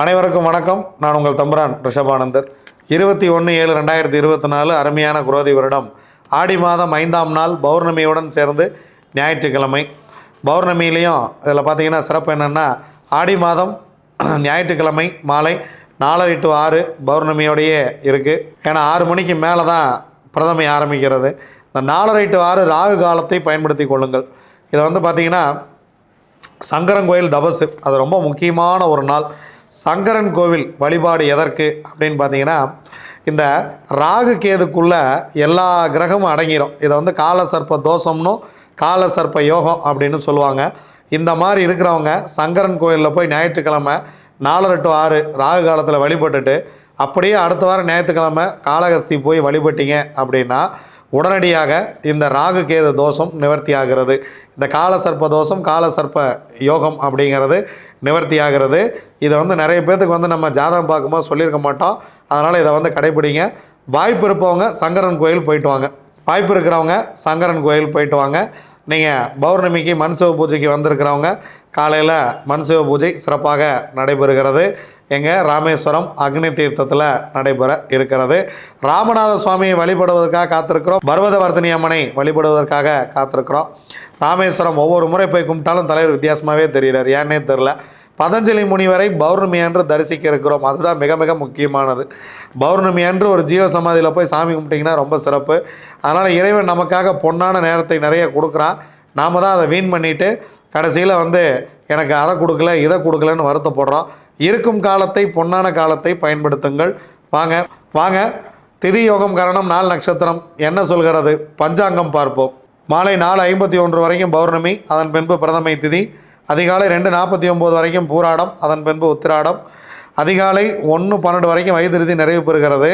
அனைவருக்கும் வணக்கம். நான் உங்கள் தம்புரான் ரிஷபானந்தர். இருபத்தி ஒன்று ஏழு ரெண்டாயிரத்தி இருபத்தி நாலு அருமையான குரோதி வருடம். ஆடி மாதம் ஐந்தாம் நாள் பௌர்ணமியுடன் சேர்ந்து ஞாயிற்றுக்கிழமை. பௌர்ணமியிலையும் இதில் பார்த்தீங்கன்னா சிறப்பு என்னென்னா ஆடி மாதம் ஞாயிற்றுக்கிழமை மாலை நாலரை டு ஆறு பௌர்ணமியோடையே இருக்குது ஏன்னா ஆறு மணிக்கு மேலே தான் பிரதமை ஆரம்பிக்கிறது. இந்த நாலரை டு ஆறு ராகு காலத்தை பயன்படுத்தி கொள்ளுங்கள். இதை வந்து பார்த்திங்கன்னா சங்கரன் கோயில் தபசு. அது ரொம்ப முக்கியமான ஒரு நாள். சங்கரன் கோவில் வழிபாடு எதற்கு அப்படின்னு பார்த்தீங்கன்னா இந்த ராகு கேதுக்குள்ளே எல்லா கிரகமும் அடங்கிடும் இதை வந்து கால சர்ப்ப தோஷம்னும் கால சர்ப்ப யோகம் அப்படின்னு சொல்லுவாங்க. இந்த மாதிரி இருக்கிறவங்க சங்கரன் கோயிலில் போய் ஞாயிற்றுக்கிழமை நாலரை டு ஆறு ராகு காலத்தில் வழிபட்டுட்டு அப்படியே அடுத்த வாரம் ஞாயிற்றுக்கிழமை காளகஸ்தி போய் வழிபட்டீங்க அப்படின்னா உடனடியாக இந்த ராகு கேது தோஷம் நிவர்த்தி ஆகிறது இந்த காலசர்ப்ப தோஷம் காலசர்ப்ப யோகம் அப்படிங்கிறது நிவர்த்தி ஆகிறது இதை வந்து நிறைய பேர்த்துக்கு வந்து நம்ம ஜாதகம் பார்க்கும்போது சொல்லியிருக்க மாட்டோம். அதனால் இதை வந்து கடைப்பிடிங்க. வாய்ப்பு இருப்பவங்க சங்கரன் கோயில் போயிட்டு வாங்க. வாய்ப்பு இருக்கிறவங்க சங்கரன் கோயில் போயிட்டு வாங்க. நீங்கள் பௌர்ணமிக்கு மன்சிவ பூஜைக்கு வந்திருக்கிறவங்க காலையில் மண்சிவ பூஜை சிறப்பாக நடைபெறுகிறது. எங்கள் ராமேஸ்வரம் அக்னி தீர்த்தத்தில் நடைபெற இருக்கிறது. ராமநாத சுவாமியை வழிபடுவதற்காக காத்திருக்கிறோம். பர்வதவர்த்தினி அம்மனை வழிபடுவதற்காக காத்திருக்கிறோம். ராமேஸ்வரம் ஒவ்வொரு முறை போய் கும்பிட்டாலும் தலைவர் வித்தியாசமாகவே தெரிகிறார். ஏன்னே தெரில பதஞ்சலி முனிவரை பௌர்ணமி அன்று தரிசிக்க இருக்கிறோம். அதுதான் மிக மிக முக்கியமானது. பௌர்ணமி அன்று ஒரு ஜீவ சமாதியில் போய் சாமி கும்பிட்டிங்கன்னா ரொம்ப சிறப்பு. அதனால் இறைவன் நமக்காக பொன்னான நேரத்தை நிறைய கொடுக்குறான். நாம் தான் அதை வீண் பண்ணிவிட்டு கடைசியில் வந்து எனக்கு அதை கொடுக்கல இதை கொடுக்கலன்னு வருத்தப்படுறோம். இருக்கும் காலத்தை பொன்னான காலத்தை பயன்படுத்துங்கள். வாங்க வாங்க. திதி யோகம் காரணம் நாள் நட்சத்திரம். என்ன சொல்கிறது? பஞ்சாங்கம் பார்ப்போம். மாலை நாலு ஐம்பத்தி ஒன்று வரைக்கும் பௌர்ணமி அதன் பின்பு பிரதமை திதி. அதிகாலை ரெண்டு நாற்பத்தி ஒம்பது வரைக்கும் பூராடம் அதன் பின்பு உத்திராடம். அதிகாலை ஒன்று பன்னெண்டு வரைக்கும் வைத்திருதி நிறைவு பெறுகிறது.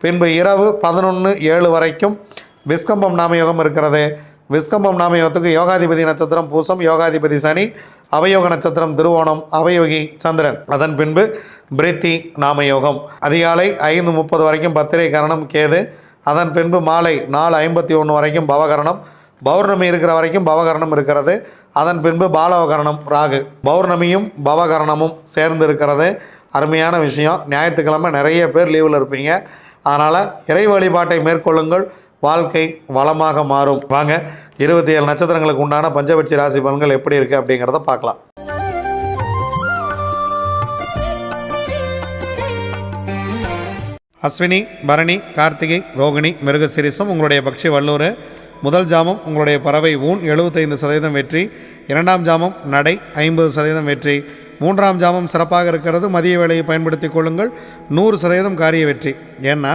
பின்பு இரவு பதினொன்று ஏழு வரைக்கும் விஸ்கம்பம் நாமயோகம் இருக்கிறது. விஸ்கம்பம் நாமயோகத்துக்கு யோகாதிபதி நட்சத்திரம் பூசம் யோகாதிபதி சனி அவயோக நட்சத்திரம் திருவோணம் அவயோகி சந்திரன். அதன் பின்பு பிரித்தி நாமயோகம். அதிகாலை ஐந்து முப்பது வரைக்கும் பத்திரை கரணம் கேது. அதன் பின்பு மாலை நாலு ஐம்பத்தி ஒன்று வரைக்கும் பவகரணம். பௌர்ணமி இருக்கிற வரைக்கும் பவகரணம் இருக்கிறது. அதன் பின்பு பாலவகரணம் ராகு. பௌர்ணமியும் பவகரணமும் சேர்ந்து இருக்கிறது. அருமையான விஷயம். ஞாயிற்றுக்கிழமை நிறைய பேர் லீவில் இருப்பீங்க. அதனால் இறை வழிபாட்டை மேற்கொள்ளுங்கள். வாழ்க்கை வளமாக மாறும். வாங்க இருபத்தி ஏழு நட்சத்திரங்களுக்கு உண்டான பஞ்சபட்சி ராசி பலன்கள் எப்படி இருக்குது அப்படிங்கிறத பார்க்கலாம். அஸ்வினி பரணி கார்த்திகை ரோகிணி மிருகசிரிசம் உங்களுடைய பக்ஷி வல்லூர். முதல் ஜாமம் உங்களுடைய பறவை ஊன் எழுபத்தைந்து சதவீதம் வெற்றி. இரண்டாம் ஜாமம் நடை ஐம்பது சதவீதம் வெற்றி. மூன்றாம் ஜாமம் சிறப்பாக இருக்கிறது மதிய வேலையை பயன்படுத்தி கொள்ளுங்கள் நூறு சதவீதம் காரிய வெற்றி. ஏன்னா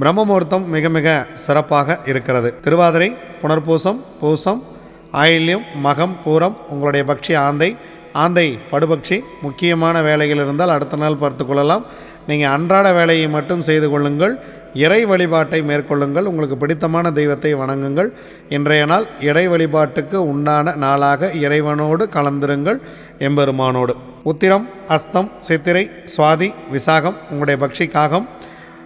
பிரம்ம முகூர்த்தம் மிக மிக சிறப்பாக இருக்கிறது. திருவாதிரை புனர்பூசம் பூசம் ஆயில்யம் மகம் பூரம் உங்களுடைய பக்ஷி ஆந்தை ஆந்தை படுபக்ஷி முக்கியமான வேலைகள் இருந்தால் அடுத்த நாள் பார்த்து கொள்ளலாம். நீங்கள் அன்றாட வேலையை மட்டும் செய்து கொள்ளுங்கள். இறை வழிபாட்டை மேற்கொள்ளுங்கள். உங்களுக்கு பிடித்தமான தெய்வத்தை வணங்குங்கள். இன்றைய நாள் இறை வழிபாட்டுக்கு உண்டான நாளாக இறைவனோடு கலந்திருங்கள் எம்பெருமானோடு. உத்திரம் அஸ்தம் சித்திரை சுவாதி விசாகம் உங்களுடைய பக்ஷி காகம்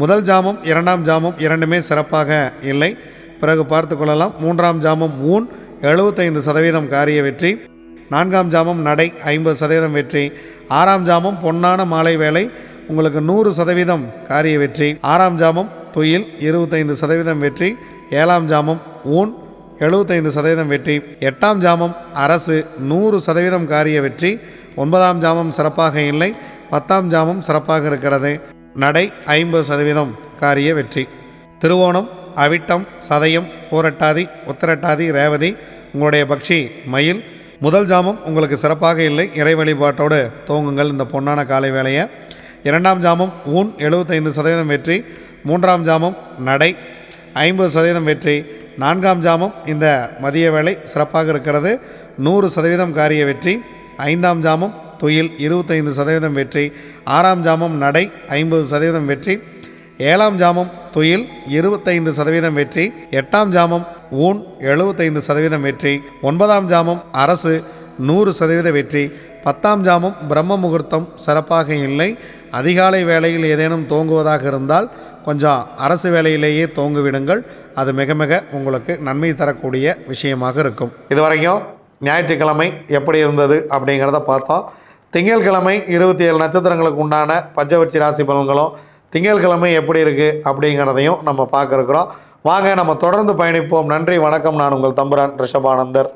முதல் ஜாமம் இரண்டாம் ஜாமம் இரண்டுமே சிறப்பாக இல்லை. பிறகு பார்த்து கொள்ளலாம். மூன்றாம் ஜாமம் ஊன் எழுபத்தைந்து சதவீதம் காரிய வெற்றி. நான்காம் ஜாமம் நடை ஐம்பது சதவீதம் வெற்றி. ஆறாம் ஜாமம் பொன்னான மாலை வேலை உங்களுக்கு நூறு சதவீதம் காரிய வெற்றி. ஆறாம் ஜாமம் துயில் இருபத்தைந்து சதவீதம் வெற்றி. ஏழாம் ஜாமம் ஊன் எழுபத்தைந்து சதவீதம் வெற்றி. எட்டாம் ஜாமம் அரசு நூறு சதவீதம் காரிய வெற்றி. ஒன்பதாம் ஜாமம் சிறப்பாக இல்லை. பத்தாம் ஜாமம் சிறப்பாக இருக்கிறது. நடை ஐம்பது சதவீதம் காரிய வெற்றி. திருவோணம் அவிட்டம் சதயம் பூரட்டாதி உத்திரட்டாதி ரேவதி உங்களுடைய பக்ஷி மயில். முதல் ஜாமம் உங்களுக்கு சிறப்பாக இல்லை. இறை வழிபாட்டோடு துவங்குங்கள் இந்த பொன்னான காலை வேலையை இரண்டாம் ஜாமம் ஊன் எழுபத்தைந்து சதவீதம் வெற்றி. மூன்றாம் ஜாமம் நடை ஐம்பது சதவீதம் வெற்றி. நான்காம் ஜாமம் இந்த மதிய வேலை சிறப்பாக இருக்கிறது. நூறு சதவீதம் காரிய வெற்றி. ஐந்தாம் ஜாமம் துயில் இருபத்தைந்து சதவீதம் வெற்றி ஆறாம் ஜாமம் நடை ஐம்பது சதவீதம் வெற்றி ஏழாம் ஜாமம் துயில் இருபத்தைந்து சதவீதம் வெற்றி எட்டாம் ஜாமம் ஊன் எழுபத்தைந்து சதவீதம் வெற்றி ஒன்பதாம் ஜாமம் அரசு நூறு சதவீத வெற்றி பத்தாம் ஜாமம் பிரம்ம முகூர்த்தம் சிறப்பாக இல்லை. அதிகாலை வேளையில் ஏதேனும் தோங்குவதாக இருந்தால் கொஞ்சம் அரசு வேலையிலேயே தோங்குவிடுங்கள். அது மிக மிக உங்களுக்கு நன்மை தரக்கூடிய விஷயமாக இருக்கும். இதுவரைக்கும் ஞாயிற்றுக்கிழமை எப்படி இருந்தது அப்படிங்கிறத பார்த்தோம் திங்கட்கிழமை இருபத்தி ஏழு நட்சத்திரங்களுக்கு உண்டான பஞ்சவட்சி ராசி பலன்களும் திங்கட்கிழமை எப்படி இருக்குது அப்படிங்கிறதையும் நம்ம பார்க்க இருக்கிறோம் வாங்க நம்ம தொடர்ந்து பயணிப்போம். நன்றி வணக்கம். நான் உங்கள் தம்புரான் ரிஷபானந்தர்.